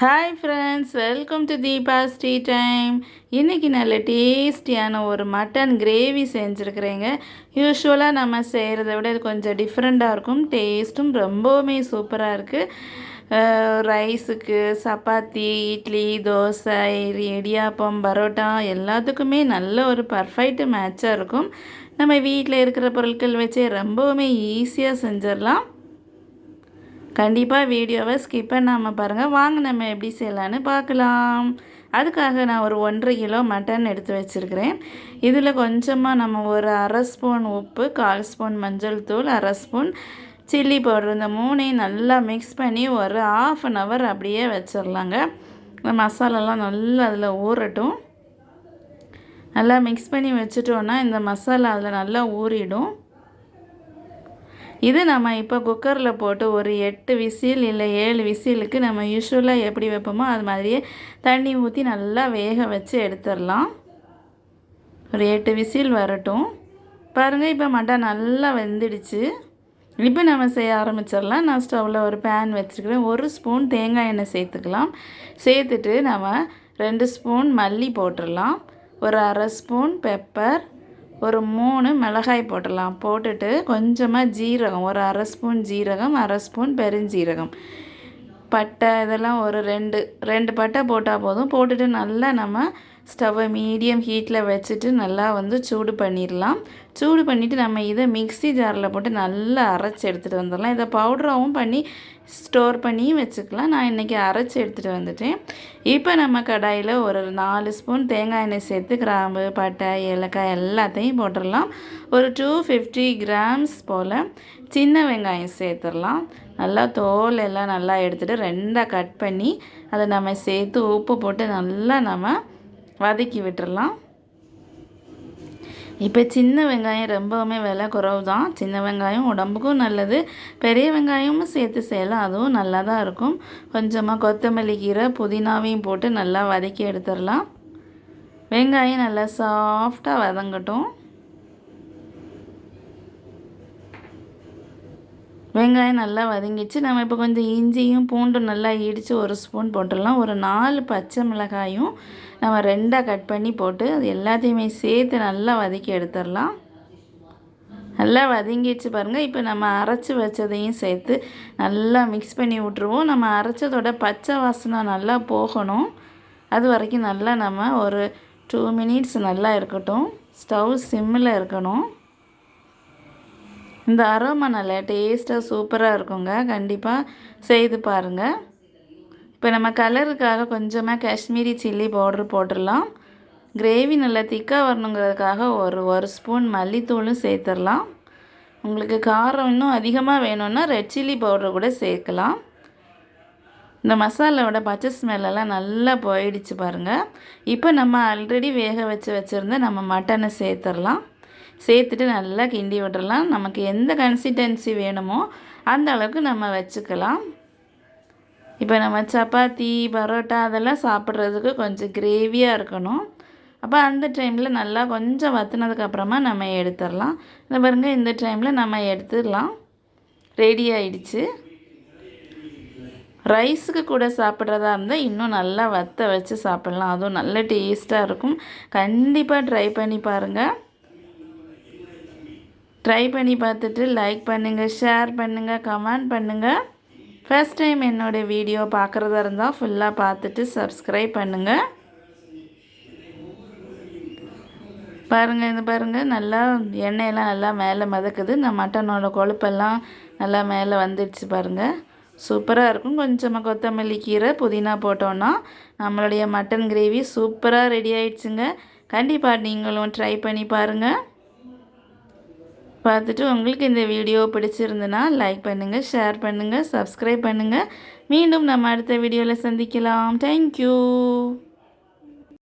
Hi friends welcome to Deepa's tea time இன்றைக்கி நல்ல டேஸ்டியான ஒரு மட்டன் கிரேவி செஞ்சுருக்குறேங்க. யூஸ்வலாக நம்ம செய்கிறத விட இது கொஞ்சம் டிஃப்ரெண்ட்டாக இருக்கும். டேஸ்ட்டும் ரொம்பவுமே சூப்பராக இருக்குது ரைஸுக்கு சப்பாத்தி இட்லி தோசை இடியாப்பம் பரோட்டா எல்லாத்துக்குமே நல்ல ஒரு பர்ஃபெக்ட் மேட்சாக இருக்கும். நம்ம வீட்டில் இருக்கிற பொருட்கள் வச்சே ரொம்பவுமே ஈஸியாக செஞ்சிடலாம் கண்டிப்பாக வீடியோவை ஸ்கிப் பண்ணாமல் பாருங்கள் வாங்க நம்ம எப்படி செய்யலான்னு பார்க்கலாம். அதுக்காக நான் ஒரு ஒன்றரை கிலோ மட்டன் எடுத்து வச்சுருக்கிறேன். இதில் கொஞ்சமாக நம்ம ஒரு அரை ஸ்பூன் உப்பு கால் ஸ்பூன் மஞ்சள் தூள் அரை ஸ்பூன் சில்லி பவுடர் இந்த மூணையும் நல்லா மிக்ஸ் பண்ணி ஒரு ஆஃப் அன் ஹவர் அப்படியே வச்சிடலாங்க இந்த மசாலாலாம் நல்லா அதில் ஊறட்டும். நல்லா மிக்ஸ் பண்ணி வச்சுட்டோன்னா இந்த மசாலா அதில் நல்லா ஊறிடும். இது நம்ம இப்போ குக்கரில் போட்டு ஒரு எட்டு விசில் இல்லை ஏழு விசிலுக்கு நம்ம யூஸ்வலாக எப்படி வைப்போமோ அது மாதிரியே தண்ணி ஊற்றி நல்லா வேக வச்சு எடுத்துடலாம். ஒரு எட்டு விசில் வரட்டும். பாருங்கள் இப்போ மட்டன் நல்லா வெந்துடுச்சு. இப்போ நம்ம செய்ய ஆரம்பிச்சிடலாம். நான் ஸ்டவ்வில் ஒரு பேன் வச்சுருக்கிறேன். ஒரு ஸ்பூன் தேங்காய் எண்ணெய் சேர்த்துக்கலாம். சேர்த்துட்டு நம்ம ரெண்டு ஸ்பூன் மல்லி போட்டுடலாம். ஒரு அரை ஸ்பூன் பெப்பர். ஒரு மூணு மிளகாய் போட்டுடலாம். போட்டுட்டு கொஞ்சமாக ஜீரகம் ஒரு அரை ஸ்பூன் ஜீரகம் அரை ஸ்பூன் பெருஞ்சீரகம். பட்டை இதெல்லாம் ஒரு ரெண்டு ரெண்டு பட்டை போட்டால் போதும். போட்டுட்டு நல்லா நம்ம ஸ்டவ்வை மீடியம் ஹீட்டில் வச்சுட்டு நல்லா வந்து சூடு பண்ணிடலாம். சூடு பண்ணிவிட்டு நம்ம இதை மிக்சி ஜாரில் போட்டு நல்லா அரைச்சி எடுத்துகிட்டு வந்துடலாம். இதை பவுடராகவும் பண்ணி ஸ்டோர் பண்ணியும் வச்சுக்கலாம். நான் இன்றைக்கி அரைச்சி எடுத்துகிட்டு வந்துட்டேன். இப்போ நம்ம கடாயில் ஒரு நாலு ஸ்பூன் தேங்காய் எண்ணெய் சேர்த்து கிராம்பு பட்டை ஏலக்காய் எல்லாத்தையும் போட்டுடலாம். ஒரு டூ ஃபிஃப்டி கிராம்ஸ் போல் சின்ன வெங்காயம் சேர்த்துடலாம். நல்லா தோல் எல்லாம் நல்லா எடுத்துகிட்டு ரெண்டாக கட் பண்ணி அதை நம்ம சேர்த்து உப்பு போட்டு நல்லா நம்ம வதக்கி விட்டுடலாம் இப்போ சின்ன வெங்காயம் ரொம்பவுமே விலை குறவு தான் சின்ன வெங்காயம் உடம்புக்கும் நல்லது. பெரிய வெங்காயமும் சேர்த்து செய்யலாம். அதுவும் நல்லா தான் இருக்கும். கொஞ்சமாக கொத்தமல்லி கீரை புதினாவையும் போட்டு நல்லா வதக்கி எடுத்துடலாம். வெங்காயம் நல்லா சாஃப்டாக வதங்கட்டும். வெங்காயம் நல்லா வதங்கிச்சு நம்ம இப்போ கொஞ்சம் இஞ்சியும் பூண்டும் நல்லா இடித்து ஒரு ஸ்பூன் போட்டுடலாம். ஒரு நாலு பச்சை மிளகாயும் நம்ம ரெண்டாக கட் பண்ணி போட்டு அது எல்லாத்தையுமே சேர்த்து நல்லா வதக்கி எடுத்துடலாம். நல்லா வதங்கிடுச்சு பாருங்கள் இப்போ நம்ம அரைச்சி வச்சதையும் சேர்த்து நல்லா மிக்ஸ் பண்ணி விட்ருவோம் நம்ம அரைச்சதோட பச்சை வாசனை நல்லா போகணும். அது வரைக்கும் நல்லா நம்ம ஒரு டூ மினிட்ஸ் நல்லா இருக்கட்டும். ஸ்டவ் சிம்மில் இருக்கணும். இந்த அரோமா நல்லா டேஸ்ட்டாக சூப்பராக இருக்குங்க. கண்டிப்பாக செய்து பாருங்கள் இப்போ நம்ம கலருக்காக கொஞ்சமாக காஷ்மீரி சில்லி பவுட்ரு போட்டுடலாம் கிரேவி நல்லா திக்காக வரணுங்கிறதுக்காக ஒரு ஒரு ஸ்பூன் மல்லித்தூளும் சேர்த்துடலாம் உங்களுக்கு காரம் இன்னும் அதிகமாக வேணும்னா ரெட் சில்லி பவுட்ரு கூட சேர்க்கலாம். இந்த மசாலாவோட பச்சை ஸ்மெல்லெல்லாம் நல்லா போயிடுச்சு பாருங்கள் இப்போ நம்ம ஆல்ரெடி வேக வச்சு வச்சுருந்த நம்ம மட்டனை சேர்த்துடலாம் சேர்த்துட்டு நல்லா கிண்டி விட்டுறலாம். நமக்கு எந்த கன்சிஸ்டன்சி வேணுமோ அந்த அளவுக்கு நம்ம வச்சுக்கலாம். இப்போ நம்ம சப்பாத்தி பரோட்டா அதெல்லாம் சாப்பிட்றதுக்கு கொஞ்சம் கிரேவியாக இருக்கணும். அப்போ அந்த டைமில் நல்லா கொஞ்சம் வற்றுனதுக்கப்புறமா நம்ம எடுத்துடலாம். இந்த பாருங்கள் இந்த டைமில் நம்ம எடுத்துடலாம். ரெடி ஆயிடுச்சு. ரைஸுக்கு கூட சாப்பிட்றதா இருந்தால் இன்னும் நல்லா வற்ற வச்சு சாப்பிட்லாம். அதுவும் நல்ல டேஸ்ட்டாக இருக்கும். கண்டிப்பாக ட்ரை பண்ணி பாருங்கள் ட்ரை பண்ணி பார்த்துட்டு லைக் பண்ணுங்கள் ஷேர் பண்ணுங்கள் கமெண்ட் பண்ணுங்கள் ஃபஸ்ட் டைம் என்னோடய வீடியோ பார்க்குறதா இருந்தால் ஃபுல்லாக பார்த்துட்டு சப்ஸ்கிரைப் பண்ணுங்கள் பாருங்கள் இது பாருங்கள் நல்லா எண்ணெயெல்லாம் நல்லா மேலே மதக்குது. இந்த மட்டனோட கொழுப்பெல்லாம் நல்லா மேலே வந்துடுச்சு பாருங்கள் சூப்பராக இருக்கும். கொஞ்சமாக கொத்தமல்லி கீரை புதினா போட்டோன்னா நம்மளுடைய மட்டன் கிரேவி சூப்பராக ரெடி ஆயிடுச்சுங்க. கண்டிப்பாக நீங்களும் ட்ரை பண்ணி பாருங்கள் பார்த்துட்டு உங்களுக்கு இந்த வீடியோ பிடிச்சிருந்துன்னா லைக் பண்ணுங்கள் ஷேர் பண்ணுங்கள் சப்ஸ்கிரைப் பண்ணுங்கள் மீண்டும் நம்ம அடுத்த வீடியோவில் சந்திக்கலாம். தேங்க்யூ